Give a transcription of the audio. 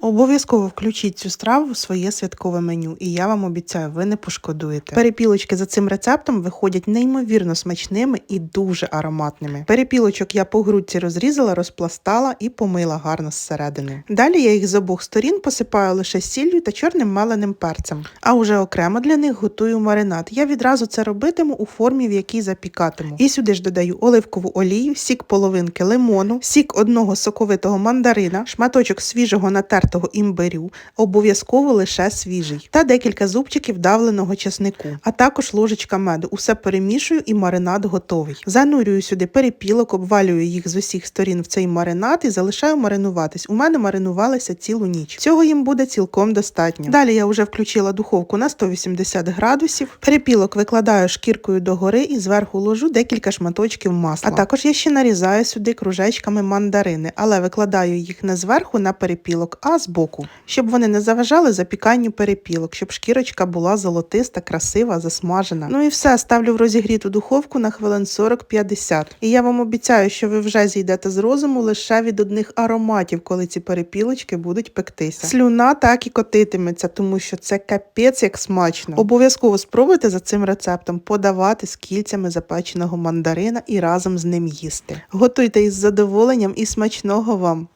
Обов'язково включіть цю страву в своє святкове меню, і я вам обіцяю, ви не пошкодуєте. Перепілочки за цим рецептом виходять неймовірно смачними і дуже ароматними. Перепілочок я по грудці розрізала, розпластала і помила гарно зсередини. Далі я їх з обох сторін посипаю лише сіллю та чорним меленим перцем. А уже окремо для них готую маринад. Я відразу це робитиму у формі, в якій запікатиму. І сюди ж додаю оливкову олію, сік половинки лимону, сік одного соковитого мандарина, шматочок свіжого натертого імбирю, обов'язково лише свіжий, та декілька зубчиків давленого чеснику, а також ложечка меду. Усе перемішую і маринад готовий. Занурюю сюди перепілок, обвалюю їх з усіх сторін в цей маринад і залишаю маринуватись. У мене маринувалися цілу ніч. Цього їм буде цілком достатньо. Далі я вже включила духовку на 180 градусів. Перепілок викладаю шкіркою догори і зверху ложу декілька шматочків масла. А також я ще нарізаю сюди кружечками мандарини, але викладаю їх не зверху на перепілок, а збоку, щоб вони не заважали запіканню перепілок, щоб шкірочка була золотиста, красива, засмажена. Ну і все, ставлю в розігріту духовку на хвилин 40-50. І я вам обіцяю, що ви вже зійдете з розуму лише від одних ароматів, коли ці перепілочки будуть пектися. Слюна так і котитиметься, тому що це капець як смачно. Обов'язково спробуйте за цим рецептом подавати з кільцями запеченого мандарина і разом з ним їсти. Готуйте із задоволенням і смачного вам!